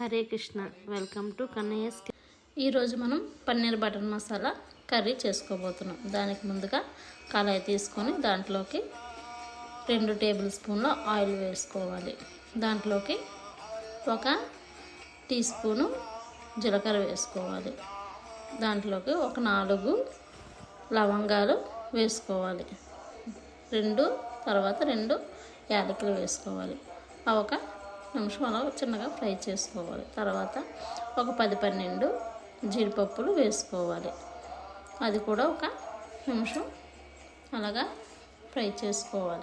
Hare Krishna. Welcome to Kannayya's ఈరోజు మనం paneer butter masala curry చేసుకోబోతున్నాం. దానికి ముందుగా కళాయి తీసుకొని దాంట్లోకి రెండు టేబుల్ స్పూన్ల ఆయిల్ వేసుకోవాలి. దాంట్లోకి ఒక టీ స్పూను జీలకర్ర వేసుకోవాలి. దాంట్లోకి ఒక నాలుగు లవంగాలు వేసుకోవాలి. రెండు తర్వాత రెండు యాలకులు వేసుకోవాలి. ఒక నిమిషం అలా చిన్నగా ఫ్రై చేసుకోవాలి. తర్వాత ఒక పది పన్నెండు జీడిపప్పులు వేసుకోవాలి. అది కూడా ఒక నిమిషం అలాగా ఫ్రై చేసుకోవాలి.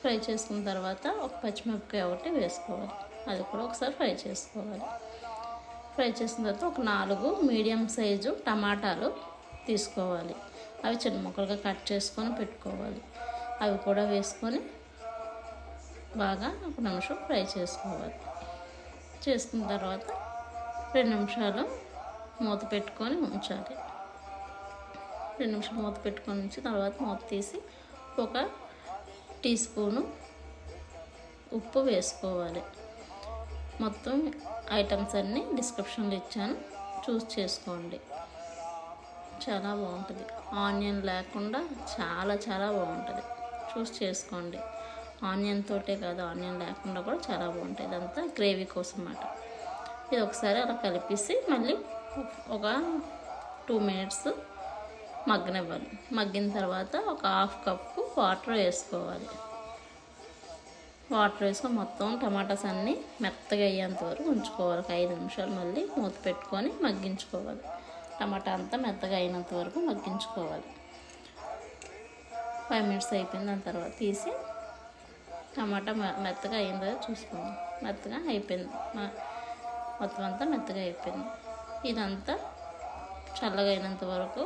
ఫ్రై చేసుకున్న తర్వాత ఒక పచ్చిమిరపకాయ ఒకటి వేసుకోవాలి. అది కూడా ఒకసారి ఫ్రై చేసుకోవాలి. ఫ్రై చేసిన తర్వాత ఒక నాలుగు మీడియం సైజు టమాటాలు తీసుకోవాలి. అవి చిన్న ముక్కలుగా కట్ చేసుకొని పెట్టుకోవాలి. అవి కూడా వేసుకొని బాగా ఒక నిమిషం ఫ్రై చేసుకోవాలి. చేసుకున్న తర్వాత రెండు నిమిషాలు మూత పెట్టుకొని ఉంచాలి. రెండు నిమిషాలు మూత పెట్టుకొని ఉంచి తర్వాత మూత తీసి ఒక టీ స్పూను ఉప్పు వేసుకోవాలి. మొత్తం ఐటమ్స్ అన్నీ డిస్క్రిప్షన్లో ఇచ్చాను. చూస్ చేసుకోండి. చాలా బాగుంటుంది. ఆనియన్ లేకుండా చాలా చాలా బాగుంటుంది. చూస్ చేసుకోండి. ఆనియన్ తోటే కాదు ఆనియన్ లేకుండా కూడా చాలా బాగుంటాయి. ఇదంతా గ్రేవీ కోసం అన్నమాట. ఇది ఒకసారి అలా కలిపేసి మళ్ళీ ఒక టూ మినిట్స్ మగ్గనివ్వాలి. మగ్గిన తర్వాత ఒక హాఫ్ కప్పు వాటర్ వేసుకోవాలి. వాటర్ వేసుకొని మొత్తం టమాటాస్ అన్నీ మెత్తగా అయ్యేంత వరకు ఉంచుకోవాలి. ఒక ఐదు నిమిషాలు మళ్ళీ మూత పెట్టుకొని మగ్గించుకోవాలి. టమాటా అంతా మెత్తగా అయినంత వరకు మగ్గించుకోవాలి. ఫైవ్ మినిట్స్ అయిపోయిన దాని తర్వాత తీసి టమాటా మెత్తగా అయిందో చూసుకుందాం మెత్తగా అయిపోయింది. మొత్తం అంతా మెత్తగా అయిపోయింది. ఇదంతా చల్లగా అయినంత వరకు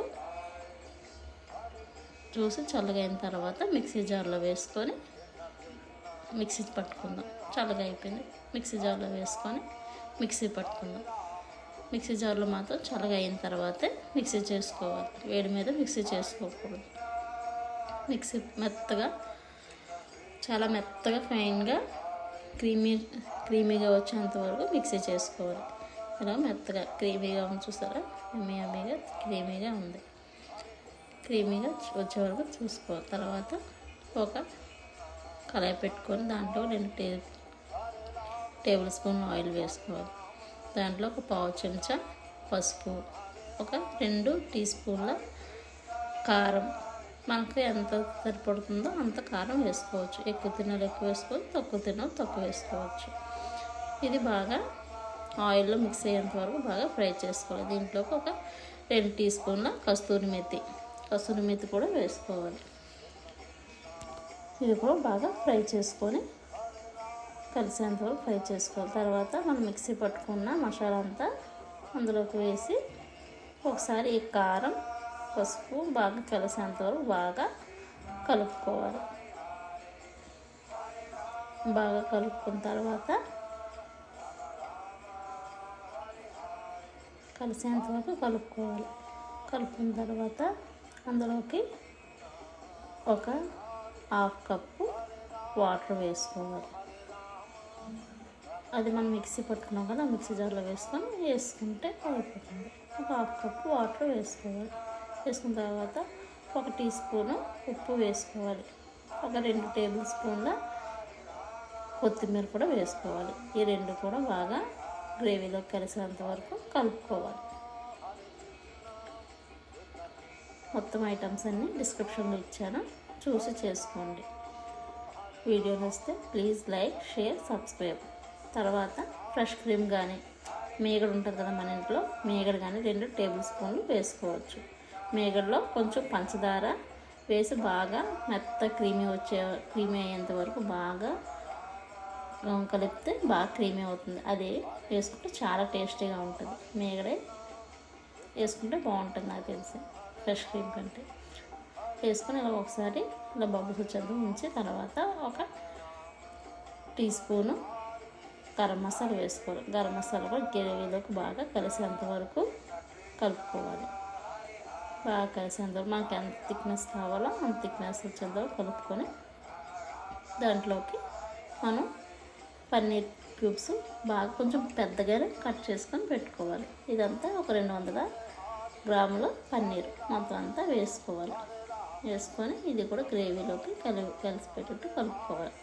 చూసి చల్లగా అయిన తర్వాత మిక్సీ జార్లో వేసుకొని మిక్సీ పట్టుకుందాం. చల్లగా అయిపోయింది. మిక్సీ జార్లో వేసుకొని మిక్సీ పట్టుకుందాం. మిక్సీ జార్లో మాత్రం చల్లగా అయిన తర్వాతే మిక్సీ చేసుకోవాలి. వేడి మీద మిక్సీ చేసుకోకూడదు. మిక్సీ మెత్తగా చాలా మెత్తగా ఫైన్గా క్రీమీ క్రీమీగా వచ్చేంత వరకు మిక్సీ చేసుకోవాలి. ఇలా మెత్తగా క్రీమీగా ఉంది చూసారా? ఎమ్మి ఎమ్మిగా క్రీమీగా ఉంది. క్రీమీగా వచ్చే వరకు చూసుకోవాలి. తర్వాత ఒక కళాయి పెట్టుకొని దాంట్లో రెండు టే టేబుల్ స్పూన్ ఆయిల్ వేసుకోవాలి. దాంట్లో ఒక పావు చెంచా పసుపు ఒక రెండు టీ స్పూన్ల కారం మనకు ఎంత సరిపడుతుందో అంత కారం వేసుకోవచ్చు. ఎక్కువ తినాలి ఎక్కువ వేసుకోవచ్చు తక్కువ తినాలి తక్కువ వేసుకోవచ్చు. ఇది బాగా ఆయిల్లో మిక్స్ అయ్యేంత వరకు బాగా ఫ్రై చేసుకోవాలి. దీంట్లోకి ఒక రెండు టీ స్పూన్ల కస్తూరి మెత్తి కస్తూరి మెత్తి కూడా వేసుకోవాలి. ఇది కూడా బాగా ఫ్రై చేసుకొని కలిసేంత వరకు ఫ్రై చేసుకోవాలి. తర్వాత మనం మిక్సీ పట్టుకున్న మసాలా అంతా అందులోకి వేసి ఒకసారి ఈ కారం పసుపు బాగా కలిసేంత వరకు బాగా కలుపుకోవాలి. బాగా కలుపుకున్న తర్వాత కలిసేంత వరకు కలుపుకోవాలి. కలుపుకున్న తర్వాత అందులోకి ఒక హాఫ్ కప్పు వాటర్ వేసుకోవాలి. అది మనం మిక్సీ పట్టుకున్నాం కదా మిక్సీ జార్లో వేసుకొని వేసుకుంటే అయిపోతుంది ఒక హాఫ్ కప్పు వాటర్ వేసుకోవాలి. వేసుకున్న తర్వాత ఒక టీ స్పూను ఉప్పు వేసుకోవాలి. ఒక రెండు టేబుల్ స్పూన్ల కొత్తిమీర కూడా వేసుకోవాలి. ఈ రెండు కూడా బాగా గ్రేవీలో కలిసినంత వరకు కలుపుకోవాలి. మొత్తం ఐటమ్స్ అన్నీ డిస్క్రిప్షన్లో ఇచ్చాను. చూసి చేసుకోండి. వీడియో నచ్చితే ప్లీజ్ లైక్ షేర్ సబ్స్క్రైబ్. తర్వాత ఫ్రెష్ క్రీమ్ కానీ మేగడ ఉంటుంది కదా మన ఇంట్లో మీగడ కానీ రెండు టేబుల్ స్పూన్లు వేసుకోవచ్చు. మేగడలో కొంచెం పంచదార వేసి బాగా మెత్త క్రీమీ వచ్చే క్రీమీ అయ్యేంత వరకు బాగా కలిపితే బాగా క్రీమీ అవుతుంది. అది వేసుకుంటే చాలా టేస్టీగా ఉంటుంది. మేగడే వేసుకుంటే బాగుంటుంది నాకు తెలిసి. ఫ్రెష్ క్రీమ్ కంటే. వేసుకొని ఇలా ఒకసారి ఇలా బబుల్స్ వచ్చేది ఉంచి తర్వాత ఒక టీ స్పూను గరం మసాలా వేసుకోవాలి. గరం మసాలా కూడా గ్రేవీలోకి బాగా కలిసేంత వరకు కలుపుకోవాలి. బాగా కలిసేంత వరకు మనకి ఎంత థిక్నెస్ కావాలో అంత థిక్నెస్ వచ్చేంత కలుపుకొని దాంట్లోకి మనం పన్నీర్ క్యూబ్స్ బాగా కొంచెం పెద్దగానే కట్ చేసుకొని పెట్టుకోవాలి. ఇదంతా ఒక రెండు వందల గ్రాముల పన్నీర్ మొత్తం అంతా వేసుకోవాలి. వేసుకొని ఇది కూడా గ్రేవీలోకి కలి కలిసి కలిసిపెట్టేట్టు కలుపుకోవాలి.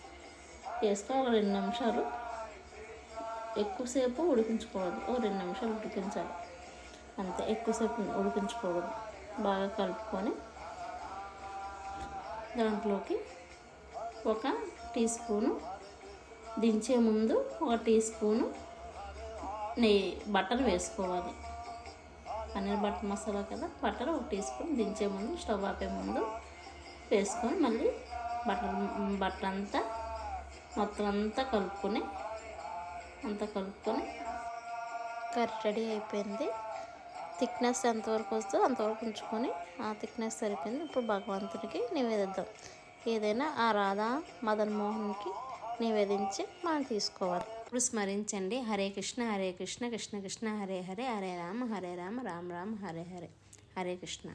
వేసుకొని ఒక రెండు నిమిషాలు. ఎక్కువసేపు ఉడికించుకోవాలి ఓ రెండు నిమిషాలు ఉడికించాలి. అంతే ఎక్కువసేపు ఉడికించుకోవద్దు. బాగా కలుపుకొని దాంట్లోకి ఒక టీ స్పూను దించే ముందు ఒక టీ స్పూను నెయ్యి బటర్ వేసుకోవాలి. పన్నీర్ బటర్ మసాలా కదా బటర్ ఒక టీ స్పూన్ దించే ముందు స్టవ్ ఆపే ముందు వేసుకొని మళ్ళీ బటర్ బటర్ అంతా మొత్తం అంతా కలుపుకొని అంతా కలుపుకొని కర్రీ రెడీ అయిపోయింది. థిక్నెస్ ఎంతవరకు వస్తుందో అంతవరకు ఉంచుకొని ఆ థిక్నెస్ సరిపోయింది. ఇప్పుడు భగవంతుడికి నివేదిద్దాం. ఏదైనా ఆ రాధా మదన్ మోహన్కి నివేదించి మనం తీసుకోవాలి. ఇప్పుడు స్మరించండి. హరే కృష్ణ హరే కృష్ణ కృష్ణ కృష్ణ హరే హరే హరే రామ హరే రామ రామ రామ హరే హరే. హరే కృష్ణ.